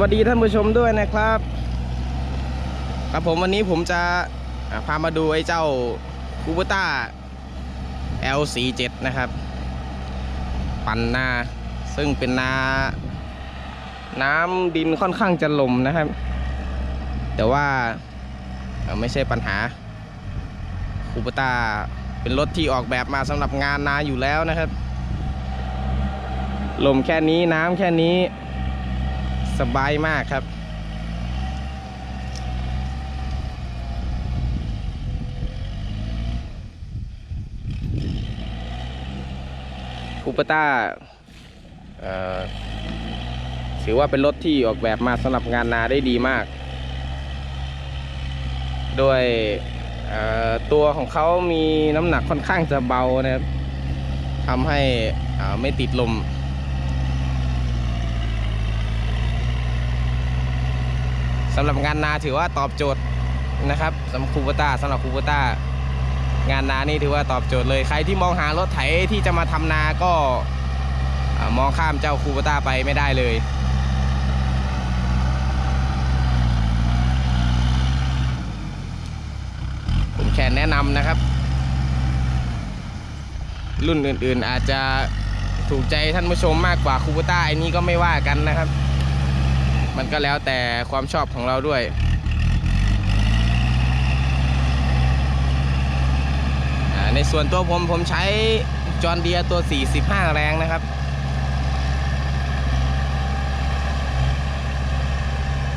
วัสดีท่านผู้ชมด้วยนะครับ ครับผมวันนี้ผมจะพามาดูไอ้เจ้าคูเบต้า L47 นะครับ ปั่นนา ซึ่งเป็นนา น้ำดินค่อนข้างจะลมนะครับ แต่ว่าไม่ใช่ปัญหาคูเบต้าเป็นรถที่ออกแบบมาสำหรับงานนาอยู่แล้วนะครับ ลมแค่นี้น้ำแค่นี้ สบายมากครับ คูปต้าถือว่าเป็นรถที่ออกแบบมาสำหรับงานนาได้ดีมาก โดยตัวของเขามีน้ำหนักค่อนข้างจะเบานะครับทำให้ไม่ติดลม สำหรับงานนาถือว่าตอบโจทย์นะครับสำหรับคูปต้าสำหรับคูปต้างานนานี่ถือว่าตอบโจทย์เลยใครที่มองหารถไถที่จะมาทำนาก็มองข้ามเจ้าคูปต้าไปไม่ได้เลยผมแค่แนะนำนะครับ รุ่นอื่นๆอาจจะถูกใจท่านผู้ชมมากกว่าคูปต้าไอ้นี้ก็ไม่ว่ากันนะครับ มันก็แล้วแต่ความชอบของเราด้วย ในส่วนตัวผมผมใช้จอนเดียตัว 45 แรงนะครับ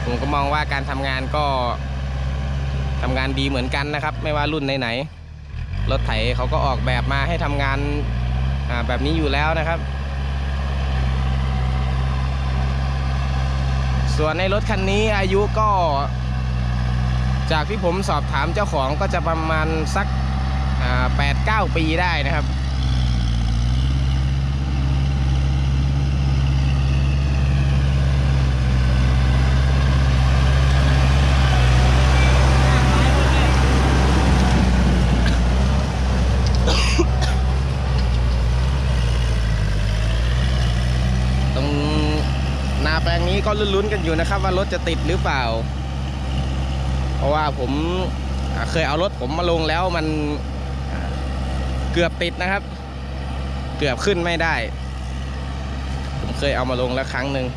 ผมก็มองว่าการทำงานก็ทำงานดีเหมือนกันนะครับ ไม่ว่ารุ่นไหนๆรถไถเขาก็ออกแบบมาให้ทำงานแบบนี้อยู่แล้วนะครับ ส่วนในรถคันนี้อายุก็ จากที่ผมสอบถามเจ้าของก็จะประมาณสัก8-9 ปีได้นะครับ แปลงนี้ก็ลุ้นๆกันอยู่นะครับ ว่ารถจะติดหรือเปล่า เพราะว่าผมเคยเอารถผมมาลงแล้วมันเกือบติดนะครับ เกือบขึ้นไม่ได้ ผมเคยเอามาลงแล้วครั้งหนึ่ง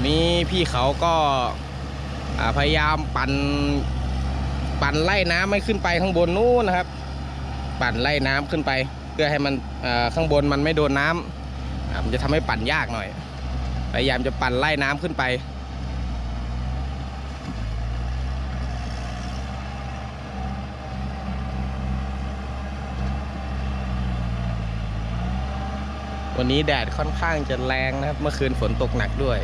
อนนี้พี่เขาก็าพยายามปั่นปั่นไล่น้ำไม่ขึ้นไปข้างบนนู้นนะครับ ปั่นไล่น้ำขึ้นไป เพื่อให้มันข้างบนมันไม่โดนน้ำอ่ามันจะทำให้ปั่นยากหน่อย พยายามจะปั่นไล่น้ำขึ้นไปวันนี้แดดค่อนข้างจะแรงนะครับ เมื่อคืนฝนตกหนักด้วย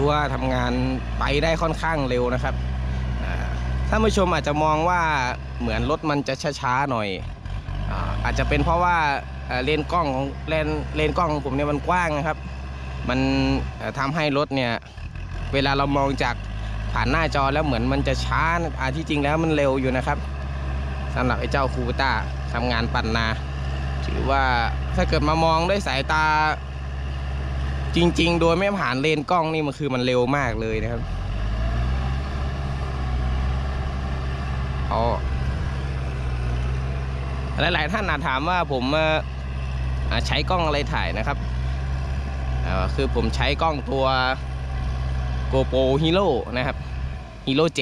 ถือว่าทำงานไปได้ค่อนข้างเร็วนะครับอ่าท่านผู้ชมอาจจะมองว่าเหมือนรถมันจะช้าๆหน่อยอาจจะเป็นเพราะว่าเลนกล้องของเลนเลนกล้องของผมเนี่ยมันกว้างนะครับ มันเอ่อทำให้รถเนี่ยเวลาเรามองจากผ่านหน้าจอแล้วเหมือนมันจะช้าอาที่จริงแล้วมันเร็วอยู่นะครับสำหรับไอ้เจ้าคูต้าทำงานปั่นนา ถือว่าถ้าเกิดมามองด้วยสายตา จริง ๆ โดยไม่ผ่านเลนกล้องนี่มันคือมันเร็วมากเลยนะครับเอาหลาย ๆ ท่านอาจถามว่าผมาใช้กล้องอะไรถ่ายนะครับอ่อคือผมใช้กล้องตัว GoPro Hero นะครับ Hero 7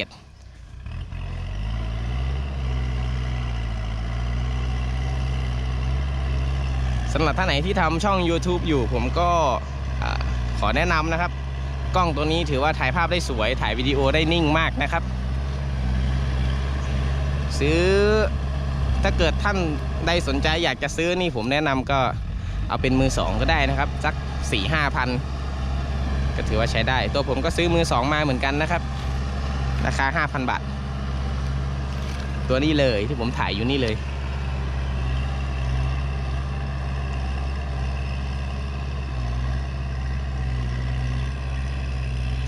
สำหรับท่านไหนที่ทำช่อง YouTube อยู่ผมก็ ขอแนะนำนะครับ กล้องตัวนี้ถือว่าถ่ายภาพได้สวย ถ่ายวิดีโอได้นิ่งมากนะครับ ซื้อถ้าเกิดท่านใดสนใจอยากจะซื้อนี่ผมแนะนำก็เอาเป็นมือสองก็ได้นะครับ สัก4ี่ห้าพันก็ถือว่าใช้ได้ ตัวผมก็ซื้อมือสองมาเหมือนกันนะครับ ราคา 5,000 บาท ตัวนี้เลยที่ผมถ่ายอยู่นี่เลย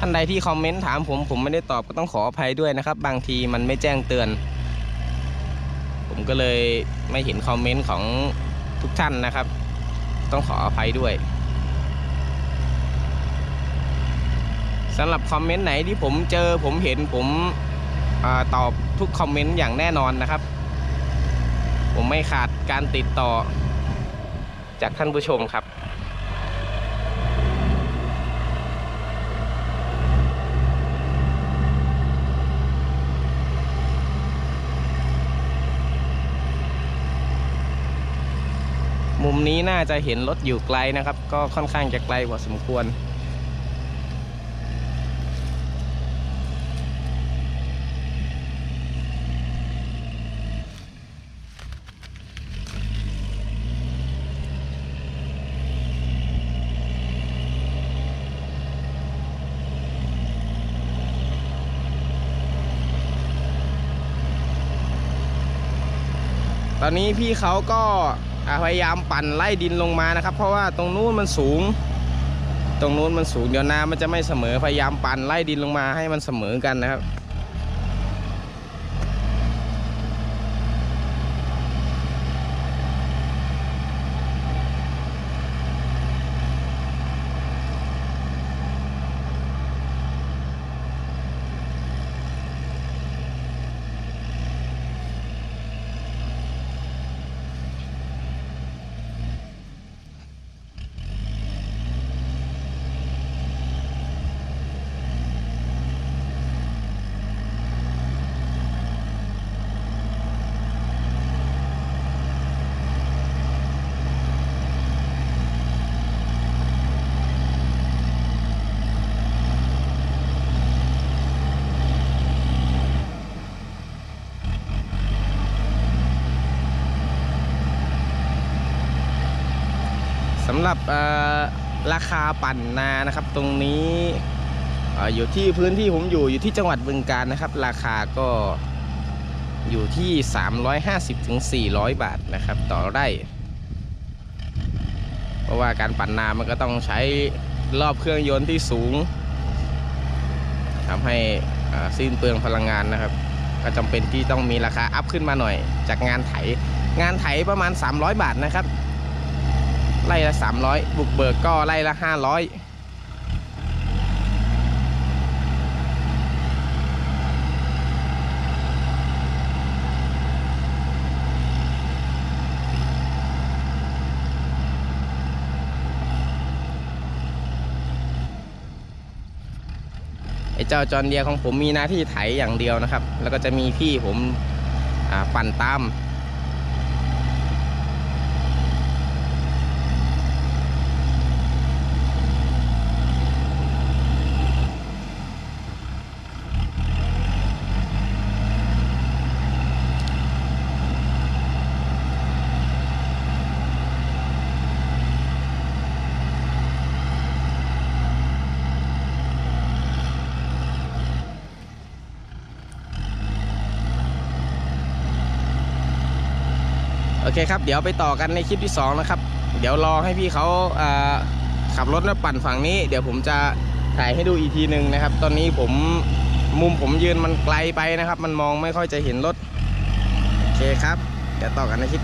ท่านใดที่คอมเมนต์ถามผมผมไม่ได้ตอบก็ต้องขออภัยด้วยนะครับ บางทีมันไม่แจ้งเตือน ผมก็เลยไม่เห็นคอมเมนต์ของทุกท่านนะครับ ต้องขออภัยด้วยสำหรับคอมเมนต์ไหนที่ผมเจอผมเห็นผมอตอบทุกคอมเมนต์อย่างแน่นอนนะครับ ผมไม่ขาดการติดต่อจากท่านผู้ชมครับ มุมนี้น่าจะเห็นรถอยู่ไกลนะครับ ก็ค่อนข้างจะไกลพอสมควร ตอนนี้พี่เขาก็ พยายามปั่นไล่ดินลงมานะครับ เพราะว่าตรงนู้นมันสูง ตรงนู้นมันสูงเดี๋ยวน้ำมันจะไม่เสมอพยายามปั่นไล่ดินลงมาให้มันเสมอกันนะครับ สำหรับราคาปั่นนานะครับ ตรงนี้ออยู่ที่พื้นที่ผมอยู่อยู่ที่จังหวัดบึงกาฬนะครับ ราคาก็อยู่ที่ 350ถึง400 บาทนะครับ ต่อไร่ เพราะว่าการปั่นนามันก็ต้องใช้รอบเครื่องยนต์ที่สูงทำให้สิ้นเปลืองพลังงานนะครับ ก็จำเป็นที่ต้องมีราคาอัพขึ้นมาหน่อย จากงานไถงานไถประมาณ 300 บาทนะครับ ไล่ละ 300 บุกเบิกก็ไล่ละ 500ไอ้เจ้าจอนเดียของผมมีหน้าที่ไถอย่างเดียวนะครับ แล้วก็จะมีพี่ผมปั่นตาม เคครับเดี๋ยวไปต่อกันในคลิปที่สองนะครับ เดี๋ยวรอให้พี่เขาอ่าขับรถมาปั่นฝั่งนี้ เดี๋ยวผมจะถ่ายให้ดูอีกทีหนึ่งนะครับ ตอนนี้ผมมุมผมยืนมันไกลไปนะครับ มันมองไม่ค่อยจะเห็นรถ โอเคครับ เดี๋ยวต่อกันในคลิป